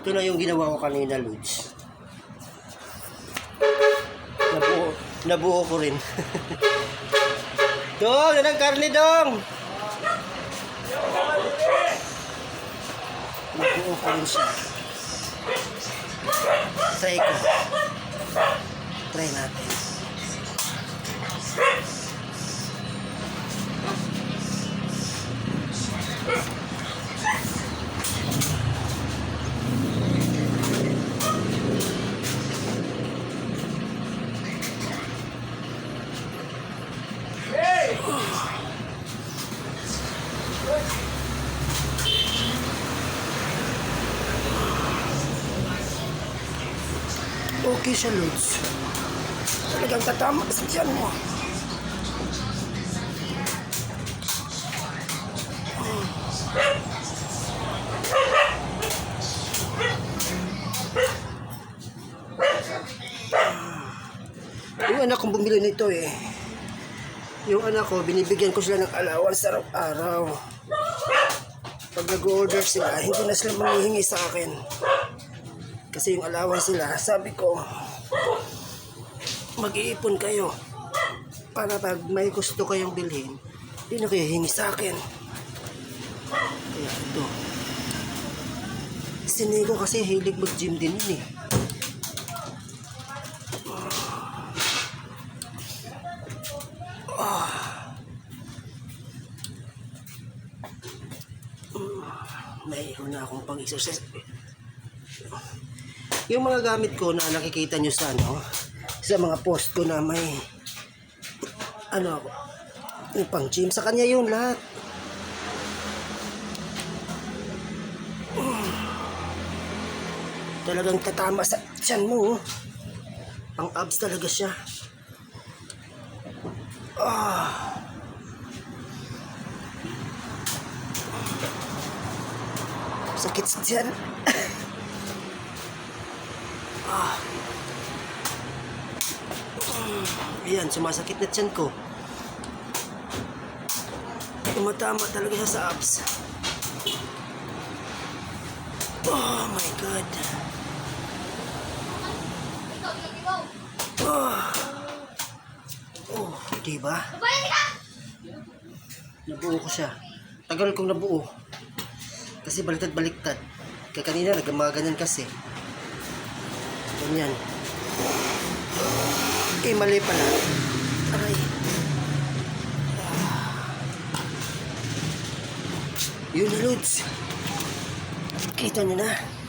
Ito na yung ginawa ko kanina, Lods. Nabuo, nabuo ko rin. dong, yan ang karne, Dong! Nabuo ko rin siya. Try ko. Try natin. Okay siya, Lods. Talagang tatama sa tiyan mo. Yung anak kong bumili nito eh. Yung anak ko, binibigyan ko sila ng allowance araw-araw. Pag nag-order sila, hindi na sila manghihingi sa akin. Kasi yung allowance nila, sabi ko, mag-iipon kayo. Para pag may gusto kayong bilhin, hindi na kayo hingi sa akin. Kaya ito. Sinigo kasi hilig mag-gym din yun eh. May na akong pang-exercise. Yung mga gamit ko na nakikita nyo sa ano, sa mga post ko na may ano, yung pang gym, sa kanya yung lahat. Talagang tatama sa tiyan mo. oh. Pang abs talaga siya. Ah. Sakit sa tiyan. Ayan, sumasakit na tiyan ko. Tumatama talaga siya sa abs. Oh my God. Oh, oh diba? Nabuo ko siya. Tagal kong nabuo. Kasi baliktad-baliktad. Kaya kanina nagmaganan kasi. Ganyan. Eh, mali pala. Aray. Yun, Lods. Kita nyo na.